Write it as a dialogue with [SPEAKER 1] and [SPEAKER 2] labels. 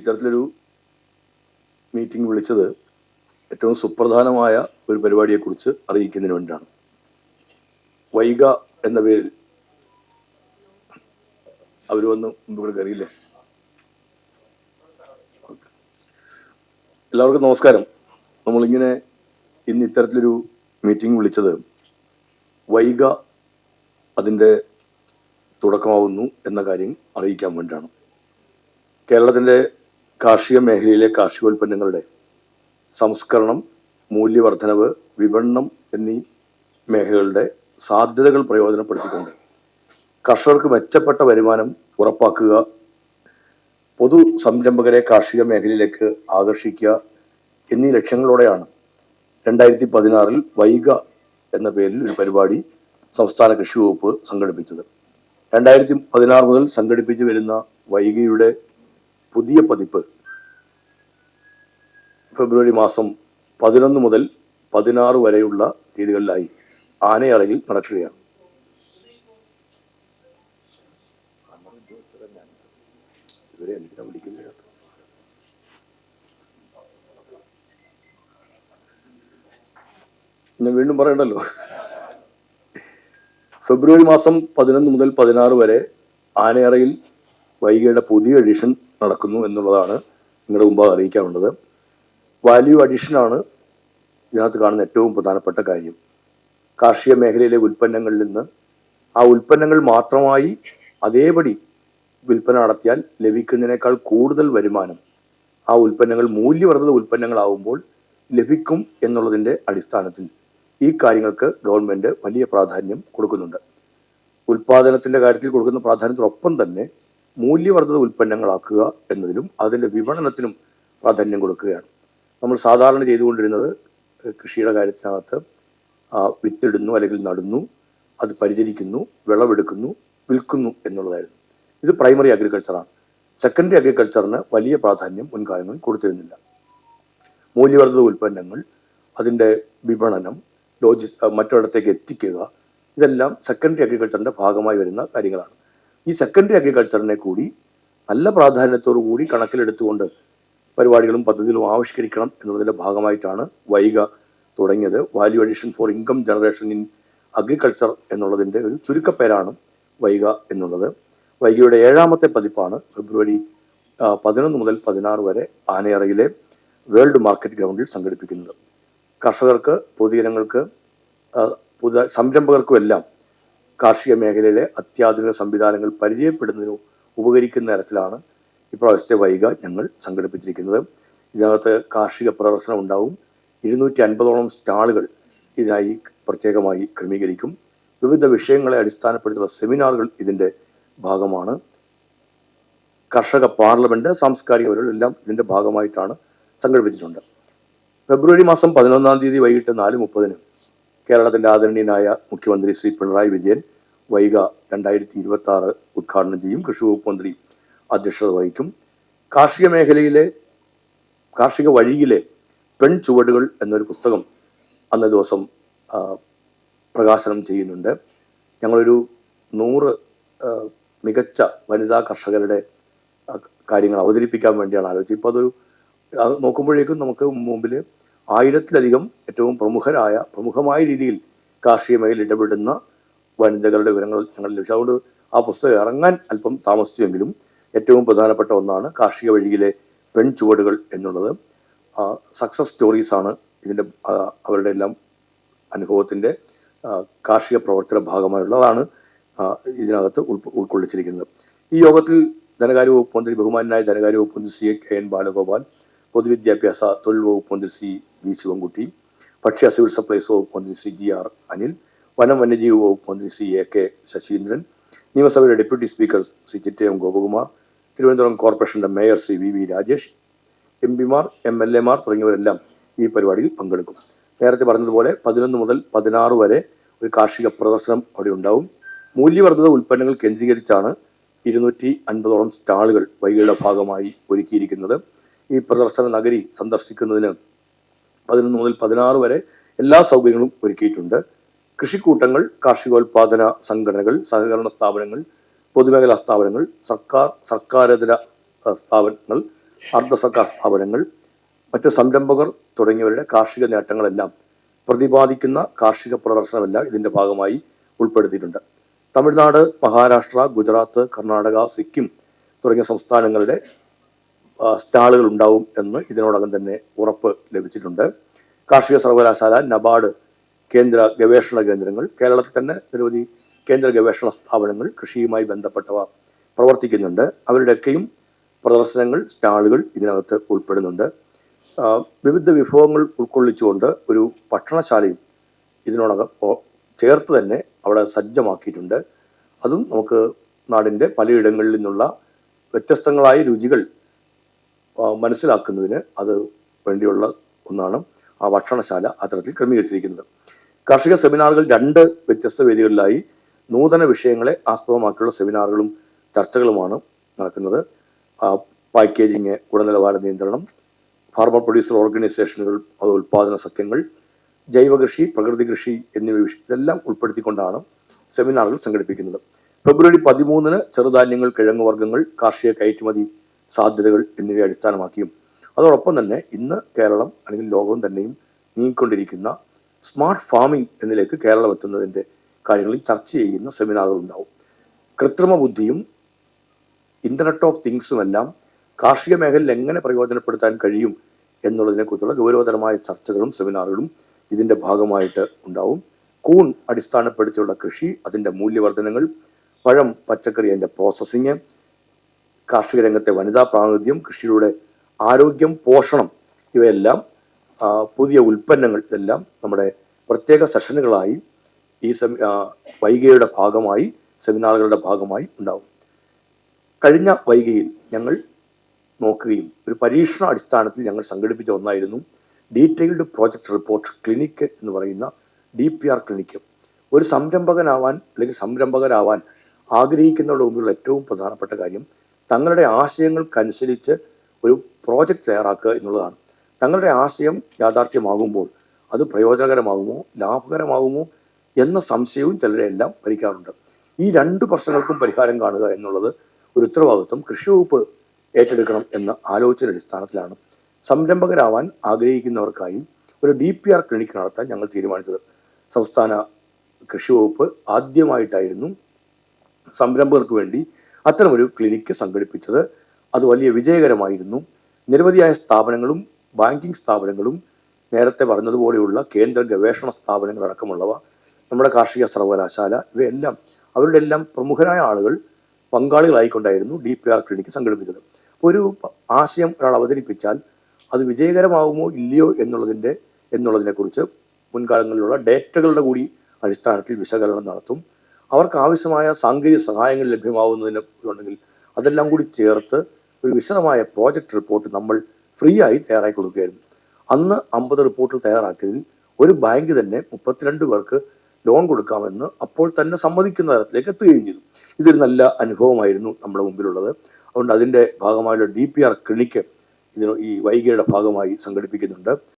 [SPEAKER 1] ഇത്തരത്തിലൊരു മീറ്റിംഗ് വിളിച്ചത് ഏറ്റവും സുപ്രധാനമായ ഒരു പരിപാടിയെക്കുറിച്ച് അറിയിക്കുന്നതിന് വേണ്ടിയാണ്. വൈഗ എന്ന പേരിൽ. അവർ വന്ന് മുമ്പ് കയറിയില്ലേ? എല്ലാവർക്കും നമസ്കാരം. നമ്മളിങ്ങനെ ഇന്ന് ഇത്തരത്തിലൊരു മീറ്റിംഗ് വിളിച്ചത് വൈഗ അതിന്റെ തുടക്കമാവുന്നു എന്ന കാര്യം അറിയിക്കാൻ വേണ്ടിയാണ്. കേരളത്തിന്റെ കാർഷിക മേഖലയിലെ കാർഷികോൽപ്പന്നങ്ങളുടെ സംസ്കരണം മൂല്യവർദ്ധനവ് വിപണനം എന്നീ മേഖലകളുടെ സാധ്യതകൾ പ്രയോജനപ്പെടുത്തിക്കൊണ്ട് കർഷകർക്ക് മെച്ചപ്പെട്ട വരുമാനം ഉറപ്പാക്കുക പൊതു സംരംഭകരെ കാർഷിക മേഖലയിലേക്ക് ആകർഷിക്കുക എന്നീ ലക്ഷ്യങ്ങളോടെയാണ് രണ്ടായിരത്തി പതിനാറിൽ വൈഗ എന്ന പേരിൽ ഒരു പരിപാടി സംസ്ഥാന കൃഷി വകുപ്പ് സംഘടിപ്പിച്ചത്. രണ്ടായിരത്തി പതിനാറ് മുതൽ സംഘടിപ്പിച്ചു വരുന്ന വൈഗയുടെ പുതിയ പതിപ്പ് ഫെബ്രുവരി മാസം പതിനൊന്ന് മുതൽ പതിനാറ് വരെയുള്ള തീയതികളിലായി ആനയറയിൽ നടക്കുകയാണ്. ഞാൻ വീണ്ടും പറയണ്ടല്ലോ? ഫെബ്രുവരി മാസം പതിനൊന്ന് മുതൽ പതിനാറ് വരെ ആനയറയിൽ വൈകിയുടെ പുതിയ എഡിഷൻ നടക്കുന്നു എന്നുള്ളതാണ് നിങ്ങളുടെ മുമ്പ് അറിയിക്കാനുള്ളത്. വാല്യൂ അഡീഷനാണ് ഇതിനകത്ത് കാണുന്ന ഏറ്റവും പ്രധാനപ്പെട്ട കാര്യം. കാർഷിക മേഖലയിലെ ഉൽപ്പന്നങ്ങളിൽ നിന്ന് ആ ഉൽപ്പന്നങ്ങൾ മാത്രമായി അതേപടി വിൽപ്പന നടത്തിയാൽ ലഭിക്കുന്നതിനേക്കാൾ കൂടുതൽ വരുമാനം ആ ഉൽപ്പന്നങ്ങൾ മൂല്യവർദ്ധിത ഉൽപ്പന്നങ്ങളാവുമ്പോൾ ലഭിക്കും എന്നുള്ളതിന്റെ അടിസ്ഥാനത്തിൽ ഈ കാര്യങ്ങൾക്ക് ഗവൺമെന്റ് വലിയ പ്രാധാന്യം കൊടുക്കുന്നുണ്ട്. ഉൽപ്പാദനത്തിന്റെ കാര്യത്തിൽ കൊടുക്കുന്ന പ്രാധാന്യത്തിനൊപ്പം തന്നെ മൂല്യവർദ്ധിത ഉൽപ്പന്നങ്ങളാക്കുക എന്നതിലും അതിന്റെ വിപണനത്തിനും പ്രാധാന്യം കൊടുക്കുകയാണ്. നമ്മൾ സാധാരണ ചെയ്തുകൊണ്ടിരുന്നത് കൃഷിയുടെ കാര്യത്തിനകത്ത് വിത്തിടുന്നു അല്ലെങ്കിൽ നടുന്നു അത് പരിചരിക്കുന്നു വിളവെടുക്കുന്നു വിൽക്കുന്നു എന്നുള്ളതായിരുന്നു. ഇത് പ്രൈമറി അഗ്രികൾച്ചറാണ് സെക്കൻഡറി അഗ്രികൾച്ചറിന് വലിയ പ്രാധാന്യം മുൻകാലങ്ങളിൽ കൊടുത്തിരുന്നില്ല. മൂല്യവർദ്ധിത ഉൽപ്പന്നങ്ങൾ അതിന്റെ വിപണനം ലോജി മറ്റൊരിടത്തേക്ക് എത്തിക്കുക ഇതെല്ലാം സെക്കൻഡറി അഗ്രികൾച്ചറിന്റെ ഭാഗമായി വരുന്ന കാര്യങ്ങളാണ്. ഈ സെക്കൻഡറി അഗ്രികൾച്ചറിനെ കൂടി നല്ല പ്രാധാന്യത്തോടു കൂടി കണക്കിലെടുത്തുകൊണ്ട് പരിപാടികളും പദ്ധതികളും ആവിഷ്കരിക്കണം എന്നതിന്റെ ഭാഗമായിട്ടാണ് വൈഗ തുടങ്ങിയത്. Value addition for income generation in agriculture എന്നുള്ളതിന്റെ ഒരു ചുരുക്കപ്പേരാണ് വൈഗ എന്നുള്ളത്. വൈഗയുടെ ഏഴാമത്തെ പതിപ്പാണ് ഫെബ്രുവരി പതിനൊന്ന് മുതൽ പതിനാറ് വരെ ആനയറയിലെ വേൾഡ് മാർക്കറ്റ് ഗ്രൗണ്ടിൽ സംഘടിപ്പിക്കുന്നത്. കർഷകർക്ക് പൊതുജനങ്ങൾക്ക് പുതു സംരംഭകർക്കും എല്ലാം കാർഷിക മേഖലയിലെ അത്യാധുനിക സംവിധാനങ്ങൾ പരിചയപ്പെടുന്നതിനോ ഉപകരിക്കുന്ന തരത്തിലാണ് ഇപ്രാവശ്യത്തെ വൈക ഞങ്ങൾ സംഘടിപ്പിച്ചിരിക്കുന്നത് ഇതിനകത്ത് കാർഷിക പ്രദർശനം ഉണ്ടാവും. ഇരുന്നൂറ്റി അൻപതോളം സ്റ്റാളുകൾ ഇതിനായി പ്രത്യേകമായി ക്രമീകരിക്കും. വിവിധ വിഷയങ്ങളെ അടിസ്ഥാനപ്പെടുത്തുന്ന സെമിനാറുകൾ ഇതിന്റെ ഭാഗമാണ്. കർഷക പാർലമെന്റ് സാംസ്കാരിക പരിപാടികളെല്ലാം ഇതിന്റെ ഭാഗമായിട്ടാണ് സംഘടിപ്പിച്ചിട്ടുണ്ട്. ഫെബ്രുവരി മാസം പതിനൊന്നാം തീയതി വൈകിട്ട് നാല് മുപ്പതിന് കേരളത്തിന്റെ ആദരണീയനായ മുഖ്യമന്ത്രി ശ്രീ പിണറായി വിജയൻ വൈക രണ്ടായിരത്തി ഇരുപത്തി ആറ് ഉദ്ഘാടനം ചെയ്യും. കൃഷി വകുപ്പ് മന്ത്രി അധ്യക്ഷത വഹിക്കും. കാർഷിക മേഖലയിലെ കാർഷിക വഴിയിലെ പെൺ ചുവടുകൾ എന്നൊരു പുസ്തകം അന്ന ദിവസം പ്രകാശനം ചെയ്യുന്നുണ്ട്. ഞങ്ങളൊരു നൂറ് മികച്ച വനിതാ കർഷകരുടെ കാര്യങ്ങൾ അവതരിപ്പിക്കാൻ വേണ്ടിയാണ് ആലോചിച്ചത്. ഇപ്പോൾ അതൊരു അത് നോക്കുമ്പോഴേക്കും നമുക്ക് മുമ്പിൽ ആയിരത്തിലധികം ഏറ്റവും പ്രമുഖരായ പ്രമുഖമായ രീതിയിൽ കാർഷിക മേഖലയിൽ ഇടപെടുന്ന വനിതകളുടെ വിവരങ്ങൾ ഞങ്ങൾ ലഭിച്ചു. അതുകൊണ്ട് ആ പുസ്തകം ഇറങ്ങാൻ അല്പം താമസിച്ചുവെങ്കിലും ഏറ്റവും പ്രധാനപ്പെട്ട ഒന്നാണ് കാർഷിക വഴിയിലെ പെൺ ചുവടുകൾ എന്നുള്ളത്. സക്സസ് സ്റ്റോറീസാണ് ഇതിന്റെ അവരുടെ എല്ലാം അനുഭവത്തിന്റെ കാർഷിക പ്രവർത്തന ഭാഗമായുള്ളതാണ് ഇതിനകത്ത് ഉൾ ഉൾക്കൊള്ളിച്ചിരിക്കുന്നത്. ഈ യോഗത്തിൽ ധനകാര്യ വകുപ്പ് മന്ത്രി ബഹുമാനായ ധനകാര്യ വകുപ്പ് മന്ത്രി സി കെ എൻ ബാലഗോപാൽ പൊതുവിദ്യാഭ്യാസ തൊഴിൽ വകുപ്പ് മന്ത്രി സി വി ശിവൻകുട്ടി ഭക്ഷ്യ സിവിൽ സപ്ലൈസ് വകുപ്പ് മന്ത്രി സി ജി ആർ അനിൽ വനം വന്യജീവി വകുപ്പ് മന്ത്രി സി എ കെ ശശീന്ദ്രൻ നിയമസഭയുടെ deputy speaker C Chittayam Gopakumar Thiruvananthapuram കോർപ്പറേഷന്റെ mayor C V V Rajesh M പിമാർ എം എൽ എമാർ തുടങ്ങിയവരെല്ലാം ഈ പരിപാടിയിൽ പങ്കെടുക്കും. നേരത്തെ പറഞ്ഞതുപോലെ പതിനൊന്ന് മുതൽ പതിനാറ് വരെ ഒരു കാർഷിക പ്രദർശനം അവിടെ ഉണ്ടാവും. മൂല്യവർദ്ധിത ഉൽപ്പന്നങ്ങൾ കേന്ദ്രീകരിച്ചാണ് ഇരുന്നൂറ്റി അൻപതോളം സ്റ്റാളുകൾ വൈകിയുടെ ഭാഗമായി ഒരുക്കിയിരിക്കുന്നത്. ഈ പ്രദർശന നഗരി സന്ദർശിക്കുന്നതിന് പതിനൊന്ന് മുതൽ പതിനാറ് വരെ എല്ലാ സൗകര്യങ്ങളും ഒരുക്കിയിട്ടുണ്ട്. കൃഷിക്കൂട്ടങ്ങൾ കാർഷികോൽപാദന സംഘടനകൾ സഹകരണ സ്ഥാപനങ്ങൾ പൊതുമേഖലാ സ്ഥാപനങ്ങൾ സർക്കാർ സർക്കാരേതര സ്ഥാപനങ്ങൾ അർദ്ധ സർക്കാർ സ്ഥാപനങ്ങൾ മറ്റ് സംരംഭകർ തുടങ്ങിയവരുടെ കാർഷിക നേട്ടങ്ങളെല്ലാം പ്രതിപാദിക്കുന്ന കാർഷിക പ്രദർശനമെല്ലാം ഇതിന്റെ ഭാഗമായി ഉൾപ്പെടുത്തിയിട്ടുണ്ട്. തമിഴ്നാട് മഹാരാഷ്ട്ര ഗുജറാത്ത് കർണാടക സിക്കിം തുടങ്ങിയ സംസ്ഥാനങ്ങളുടെ സ്റ്റാളുകൾ ഉണ്ടാവും എന്ന് ഇതിനോടകം തന്നെ ഉറപ്പ് ലഭിച്ചിട്ടുണ്ട്. കാർഷിക സർവകലാശാല നബാർഡ് കേന്ദ്ര ഗവേഷണ കേന്ദ്രങ്ങൾ കേരളത്തിൽ തന്നെ നിരവധി കേന്ദ്ര ഗവേഷണ സ്ഥാപനങ്ങൾ കൃഷിയുമായി ബന്ധപ്പെട്ടവ പ്രവർത്തിക്കുന്നുണ്ട്. അവരുടെയൊക്കെയും പ്രദർശനങ്ങൾ സ്റ്റാളുകൾ ഇതിനകത്ത് ഉൾപ്പെടുന്നുണ്ട്. വിവിധ വിഭവങ്ങൾ ഉൾക്കൊള്ളിച്ചുകൊണ്ട് ഒരു ഭക്ഷണശാലയും ഇതിനോടകം ചേർത്ത് തന്നെ അവിടെ സജ്ജമാക്കിയിട്ടുണ്ട്. അതും നമുക്ക് നാടിന്റെ പലയിടങ്ങളിൽ നിന്നുള്ള വ്യത്യസ്തങ്ങളായ രുചികൾ മനസ്സിലാക്കുന്നതിന് അത് വേണ്ടിയുള്ള ഒന്നാണ് ആ ഭക്ഷണശാല അത്തരത്തിൽ ക്രമീകരിച്ചിരിക്കുന്നത്. കാർഷിക സെമിനാറുകൾ രണ്ട് വ്യത്യസ്ത വേദികളിലായി നൂതന വിഷയങ്ങളെ ആസ്പദമാക്കിയുള്ള സെമിനാറുകളും ചർച്ചകളുമാണ് നടക്കുന്നത്. പാക്കേജിങ് ഗുണനിലവാര നിയന്ത്രണം ഫാർമർ പ്രൊഡ്യൂസർ ഓർഗനൈസേഷനുകൾ അത് ഉൽപാദന സഖ്യങ്ങൾ ജൈവകൃഷി പ്രകൃതി കൃഷി എന്നിവ ഇതെല്ലാം ഉൾപ്പെടുത്തിക്കൊണ്ടാണ് സെമിനാറുകൾ സംഘടിപ്പിക്കുന്നത്. ഫെബ്രുവരി പതിമൂന്നിന് ചെറുധാന്യങ്ങൾ കിഴങ്ങുവർഗങ്ങൾ കാർഷിക കയറ്റുമതി സാധ്യതകൾ എന്നിവയെ അടിസ്ഥാനമാക്കിയും അതോടൊപ്പം തന്നെ ഇന്ന് കേരളം അല്ലെങ്കിൽ ലോകവും തന്നെയും നീങ്ങിക്കൊണ്ടിരിക്കുന്ന സ്മാർട്ട് ഫാമിംഗ് എന്നിലേക്ക് കേരളം എത്തുന്നതിന്റെ കാര്യങ്ങളിൽ ചർച്ച ചെയ്യുന്ന സെമിനാറുകൾ ഉണ്ടാവും കൃത്രിമ ബുദ്ധിയും ഇന്റർനെറ്റ് ഓഫ് തിങ്സും എല്ലാം കാർഷിക മേഖലയിൽ എങ്ങനെ പ്രയോജനപ്പെടുത്താൻ കഴിയും എന്നുള്ളതിനെക്കുറിച്ചുള്ള ഗൗരവതരമായ ചർച്ചകളും സെമിനാറുകളും ഇതിന്റെ ഭാഗമായിട്ട് ഉണ്ടാവും. കൂൺ അടിസ്ഥാനപ്പെടുത്തിയുള്ള കൃഷി അതിന്റെ മൂല്യവർദ്ധനങ്ങൾ പഴം പച്ചക്കറി അതിന്റെ പ്രോസസ്സിങ് കാർഷിക രംഗത്തെ വനിതാ പ്രാതിനിധ്യം കൃഷിയുടെ ആരോഗ്യം പോഷണം ഇവയെല്ലാം പുതിയ ഉൽപ്പന്നങ്ങൾ ഇതെല്ലാം നമ്മുടെ പ്രത്യേക സെഷനുകളായി ഈ സെമി വൈകയുടെ ഭാഗമായി സെമിനാറുകളുടെ ഭാഗമായി ഉണ്ടാവും. കഴിഞ്ഞ വൈകിയിൽ ഞങ്ങൾ നോക്കുകയും ഒരു പരീക്ഷണ അടിസ്ഥാനത്തിൽ ഞങ്ങൾ സംഘടിപ്പിച്ച ഒന്നായിരുന്നു ഡീറ്റെയിൽഡ് പ്രോജക്റ്റ് റിപ്പോർട്ട് ക്ലിനിക്ക് എന്ന് പറയുന്ന ഡി പി ആർ ക്ലിനിക്ക്. ഒരു സംരംഭകനാവാൻ അല്ലെങ്കിൽ സംരംഭകരാവാൻ ആഗ്രഹിക്കുന്നവരുടെ മുമ്പിലുള്ള ഏറ്റവും പ്രധാനപ്പെട്ട കാര്യം തങ്ങളുടെ ആശയങ്ങൾക്കനുസരിച്ച് ഒരു പ്രോജക്റ്റ് തയ്യാറാക്കുക എന്നുള്ളതാണ്. തങ്ങളുടെ ആശയം യാഥാർത്ഥ്യമാകുമ്പോൾ അത് പ്രയോജനകരമാകുമോ ലാഭകരമാകുമോ എന്ന സംശയവും ചിലരെ എല്ലാം ഭരിക്കാറുണ്ട്. ഈ രണ്ട് പ്രശ്നങ്ങൾക്കും പരിഹാരം കാണുക എന്നുള്ളത് ഒരു ഉത്തരവാദിത്വം കൃഷി വകുപ്പ് ഏറ്റെടുക്കണം എന്ന ആലോചന അടിസ്ഥാനത്തിലാണ്. സംരംഭകരാവാൻ ആഗ്രഹിക്കുന്നവർക്കായി ഒരു ഡി പി ആർ ക്ലിനിക് നടത്താൻ ഞങ്ങൾ തീരുമാനിച്ചത്. സംസ്ഥാന കൃഷി വകുപ്പ് ആദ്യമായിട്ടായിരുന്നു സംരംഭകർക്ക് വേണ്ടി അത്തരമൊരു ക്ലിനിക്ക് സംഘടിപ്പിച്ചത്. അത് വലിയ വിജയകരമായിരുന്നു. നിരവധിയായ സ്ഥാപനങ്ങളും ബാങ്കിങ് സ്ഥാപനങ്ങളും നേരത്തെ പറഞ്ഞതുപോലെയുള്ള കേന്ദ്ര ഗവേഷണ സ്ഥാപനങ്ങൾ അടക്കമുള്ളവ നമ്മുടെ കാർഷിക സർവകലാശാല ഇവയെല്ലാം അവരുടെ എല്ലാം പ്രമുഖരായ ആളുകൾ പങ്കാളികളായിക്കൊണ്ടായിരുന്നു ഡി പി ആർ ക്ലിനിക്ക് സംഘടിപ്പിച്ചത്. ഒരു ആശയം ഒരാൾ അവതരിപ്പിച്ചാൽ അത് വിജയകരമാകുമോ ഇല്ലയോ എന്നുള്ളതിന്റെ എന്നുള്ളതിനെക്കുറിച്ച് മുൻകാലങ്ങളിലുള്ള ഡേറ്റകളുടെ കൂടി അടിസ്ഥാനത്തിൽ വിശകലനം നടത്തും. അവർക്ക് ആവശ്യമായ സാങ്കേതിക സഹായങ്ങൾ ലഭ്യമാവുന്നതിന് ഉണ്ടെങ്കിൽ അതെല്ലാം കൂടി ചേർത്ത് ഒരു വിശദമായ പ്രോജക്റ്റ് റിപ്പോർട്ട് നമ്മൾ ഫ്രീ ആയി തയ്യാറാക്കി കൊടുക്കുകയായിരുന്നു. അന്ന് അമ്പത് റിപ്പോർട്ടുകൾ തയ്യാറാക്കിയതിൽ ഒരു ബാങ്ക് തന്നെ മുപ്പത്തിരണ്ട് പേർക്ക് ലോൺ കൊടുക്കാമെന്ന് അപ്പോൾ തന്നെ സമ്മതിക്കുന്ന തരത്തിലേക്ക് എത്തുകയും ചെയ്തു. ഇതൊരു നല്ല അനുഭവമായിരുന്നു നമ്മുടെ മുമ്പിലുള്ളത്. അതുകൊണ്ട് അതിന്റെ ഭാഗമായുള്ള ഡി പി ആർ ക്ലിനിക്ക് ഇതിന് ഈ വൈകിയുടെ ഭാഗമായി സംഘടിപ്പിക്കുന്നുണ്ട്.